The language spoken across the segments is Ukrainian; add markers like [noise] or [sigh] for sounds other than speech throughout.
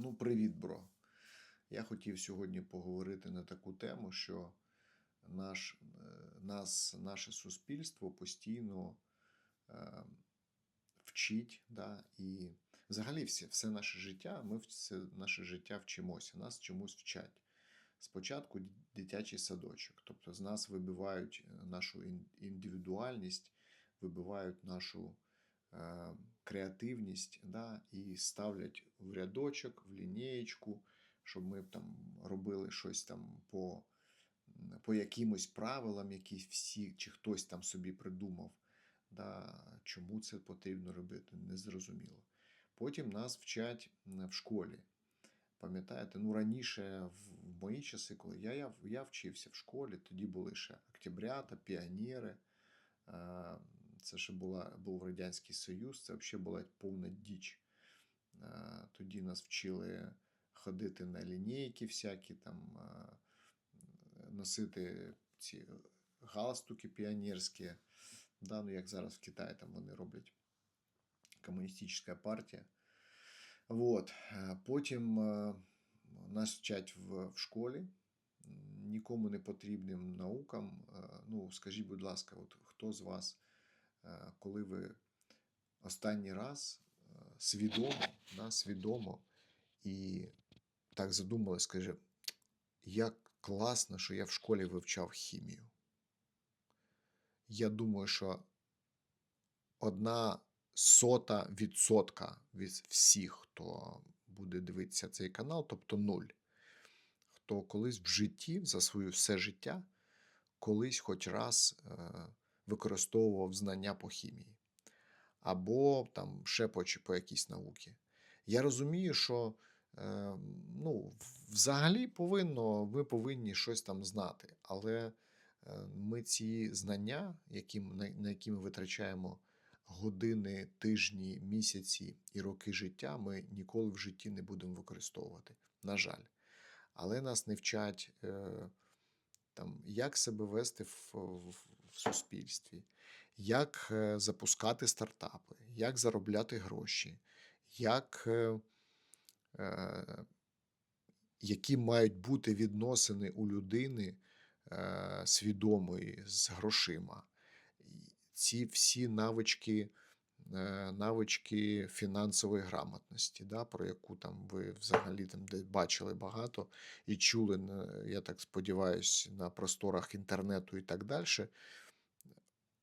Ну, привіт, бро. Я хотів сьогодні поговорити на таку тему, що наш, е, нас, наше суспільство постійно е, вчить, да, і взагалі все, все наше життя, ми все наше життя вчимося, нас чомусь вчать. Спочатку дитячий садочок, тобто з нас вибивають е, нашу індивідуальність, вибивають нашу креативність да, і ставлять в рядочок, в лінієчку, щоб ми там робили щось там по, по якимось правилам, які всі чи хтось там собі придумав. Да, чому це потрібно робити, незрозуміло. Потім нас вчать в школі. Пам'ятаєте, ну раніше, в мої часи, коли я, я, я вчився в школі, тоді були ще октябрята, піонери. Це ще була, був Радянський Союз, це взагалі була повна діч. Тоді нас вчили ходити на лінійки всякі, там, носити ці галстуки піонерські. Да, ну, як зараз в Китаї там вони роблять комуністична партія. Вот. Потім нас вчать в, в школі нікому не потрібним наукам. Ну, скажіть, будь ласка, от хто з вас, коли ви останній раз е, свідомо, да, свідомо і так задумали, скаже, як класно, що я в школі вивчав хімію. Я думаю, що одна сота відсотка від всіх, хто буде дивитися цей канал, тобто нуль, хто колись в житті, за своє все життя, колись хоч раз е, використовував знання по хімії або там ще по, по якійсь науці. Я розумію, що е, ну, взагалі повинно, ми повинні щось там знати, але е, ми ці знання, які, на, на які ми витрачаємо години, тижні, місяці і роки життя, ми ніколи в житті не будемо використовувати. На жаль. Але нас не вчать. Е, там, як себе вести в, в, в суспільстві, як е, запускати стартапи, як заробляти гроші, як, е, е, які мають бути відносини у людини свідомої з грошима. Ці всі навички. Навички фінансової грамотності, да, про яку там ви взагалі там бачили багато і чули, я так сподіваюся, на просторах інтернету і так далі.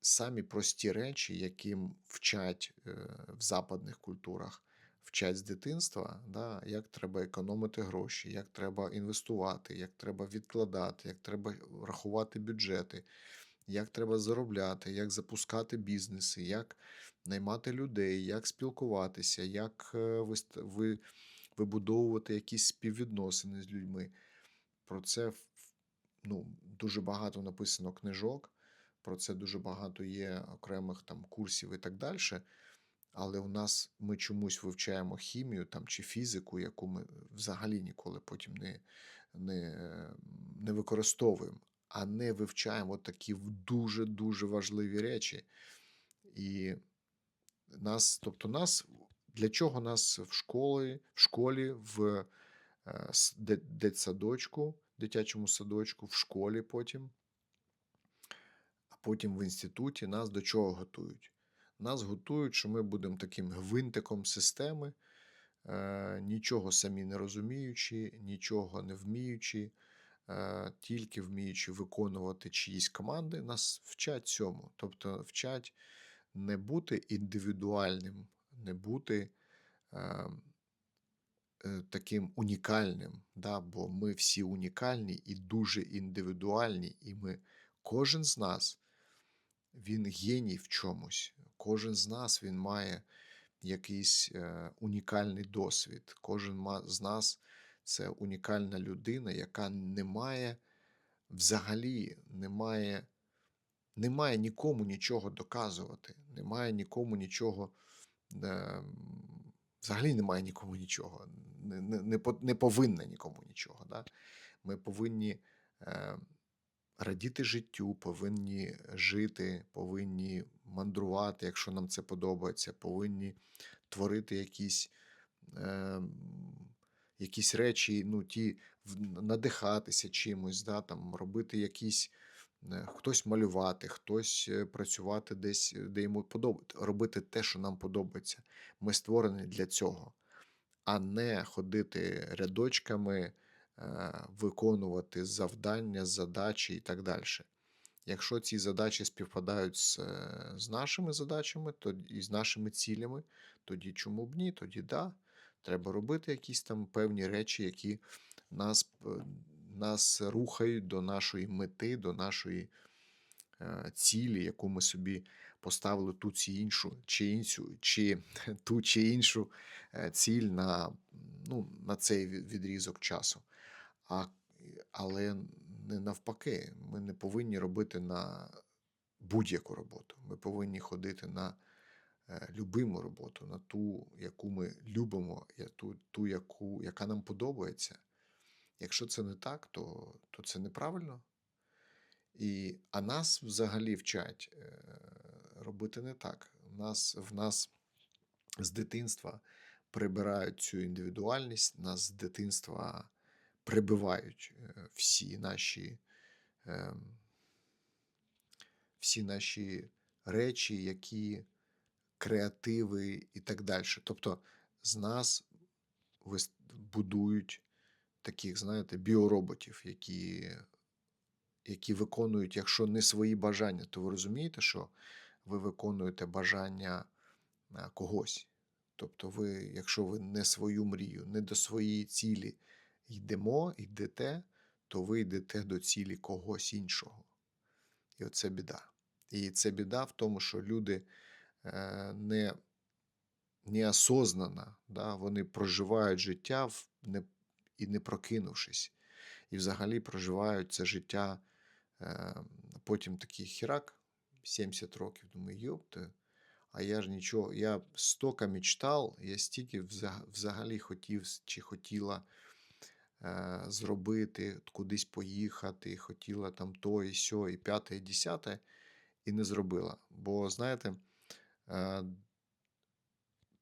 Самі прості речі, яким вчать е, в западних культурах, вчать з дитинства, да, як треба економити гроші, як треба інвестувати, як треба відкладати, як треба рахувати бюджети, як треба заробляти, як запускати бізнеси, як наймати людей, як спілкуватися, як е, вибудовувати якісь співвідносини з людьми. Про це ну, дуже багато написано книжок, про це дуже багато є окремих там курсів і так далі. Але у нас ми чомусь вивчаємо хімію там, чи фізику, яку ми взагалі ніколи потім не, не, не використовуємо, а не вивчаємо такі дуже-дуже важливі речі. І нас, тобто нас, для чого нас в школі, в школі, в е, дитсадочку, дитячому садочку, в школі потім, потім в інституті нас до чого готують? Нас готують, що ми будемо таким гвинтиком системи, е, нічого самі не розуміючи, нічого не вміючи, е, тільки вміючи виконувати чиїсь команди, нас вчать цьому. Тобто вчать не бути індивідуальним, не бути е, е, таким унікальним, да? бо ми всі унікальні і дуже індивідуальні, і ми, кожен з нас, він геній в чомусь. Кожен з нас він має якийсь е, унікальний досвід. Кожен з нас це унікальна людина, яка не має взагалі не має, не має нікому нічого доказувати, не має нікому нічого. е, Взагалі немає нікому нічого, не, не, не, не повинна нікому нічого. Да? Ми повинні е, радіти життю, повинні жити, повинні мандрувати, якщо нам це подобається, повинні творити якісь е, якісь речі, ну, ті, надихатися чимось, да, там, робити якісь. е, Хтось малювати, хтось е, працювати десь, е, де йому подобається, робити те, що нам подобається. Ми створені для цього, а не ходити рядочками, виконувати завдання, задачі і так далі. Якщо ці задачі співпадають з, е, з нашими задачами, то і з нашими цілями, тоді чому б ні? Тоді да. Треба робити якісь там певні речі, які нас, е, нас рухають до нашої мети, до нашої е, цілі, яку ми собі поставили ту чи іншу, чи іншу, чи [laughs] ту чи іншу е, ціль на, ну, на цей відрізок часу. А, але не навпаки, ми не повинні робити на будь-яку роботу. Ми повинні ходити на е, любиму роботу, на ту, яку ми любимо, ту, ту яку, яка нам подобається. Якщо це не так, то, то це неправильно. І, а нас взагалі вчать е, робити не так. Нас, в нас з дитинства прибирають цю індивідуальність, нас з дитинства прибивають е, всі наші, е, всі наші речі, які креативи і так далі. Тобто з нас будують таких, знаєте, біороботів, які, які виконують, якщо не свої бажання, то ви розумієте, що ви виконуєте бажання а, когось. Тобто, ви, якщо ви не свою мрію, не до своєї цілі йдемо, йдете, то ви йдете до цілі когось іншого. І оце біда. І це біда в тому, що люди е, не, неосознанно, да, вони проживають життя в, не, і не прокинувшись. І взагалі проживають це життя е, потім такий хірак, 70 років. Думаю, йопте, а я ж нічого, я стока мечтав, я стільки взагалі хотів чи хотіла зробити, кудись поїхати, хотіла там то і сьо, і п'яте, і десяте, і не зробила. Бо, знаєте, е,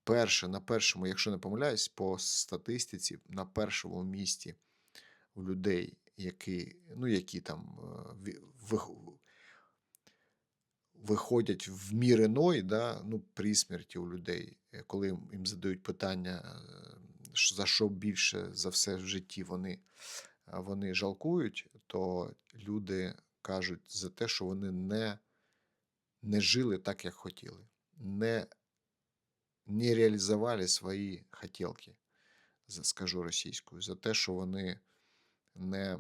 перше, на першому, якщо не помиляюсь, по статистиці, на першому місці у людей, які, ну, які там е, виходять в мір да, ну, при смерті у людей, е, коли їм задають питання, е, за що більше за все в житті вони, вони жалкують, то люди кажуть за те, що вони не, не жили так, як хотіли, не, не реалізували свої хотілки, скажу російською, за те, що вони не,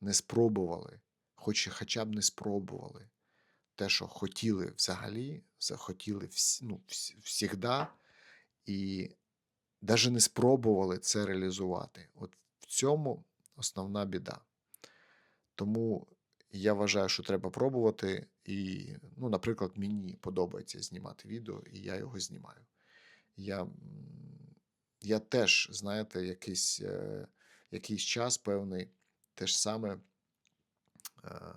не спробували, хоч, хоча б не спробували те, що хотіли взагалі, захотіли всі, ну, всі, всігда, і навіть не спробували це реалізувати. От в цьому основна біда. Тому я вважаю, що треба пробувати. І, ну, наприклад, мені подобається знімати відео, і я його знімаю. Я, я теж, знаєте, якийсь, е, якийсь час певний, те ж саме. Е,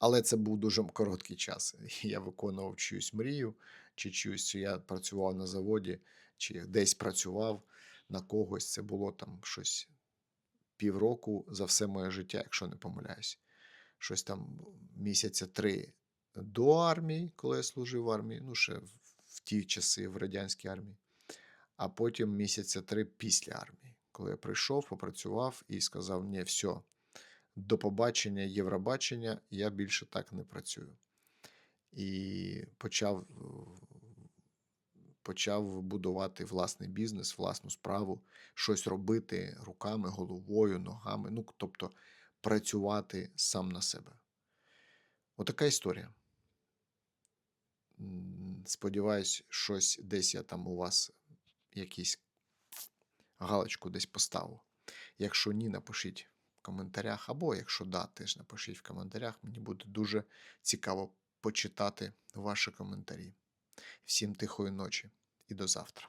але це був дуже короткий час. [laughs] Я виконував чиюсь мрію, чи чиюсь, чи я працював на заводі, чи десь працював на когось. Це було там щось півроку за все моє життя, якщо не помиляюсь. Щось там місяця три до армії, коли я служив в армії, ну ще в, ті часи в радянській армії, а потім місяця три після армії, коли я прийшов, попрацював і сказав: ні, все, до побачення, Євробачення, я більше так не працюю. І почав, почав будувати власний бізнес, власну справу, щось робити руками, головою, ногами. Ну, тобто працювати сам на себе. Отака історія. Сподіваюсь, щось десь я там у вас якийсь галочку десь поставив. Якщо ні, напишіть в коментарях, або якщо да, теж напишіть в коментарях. Мені буде дуже цікаво почитати ваші коментарі. Всім тихої ночі і до завтра.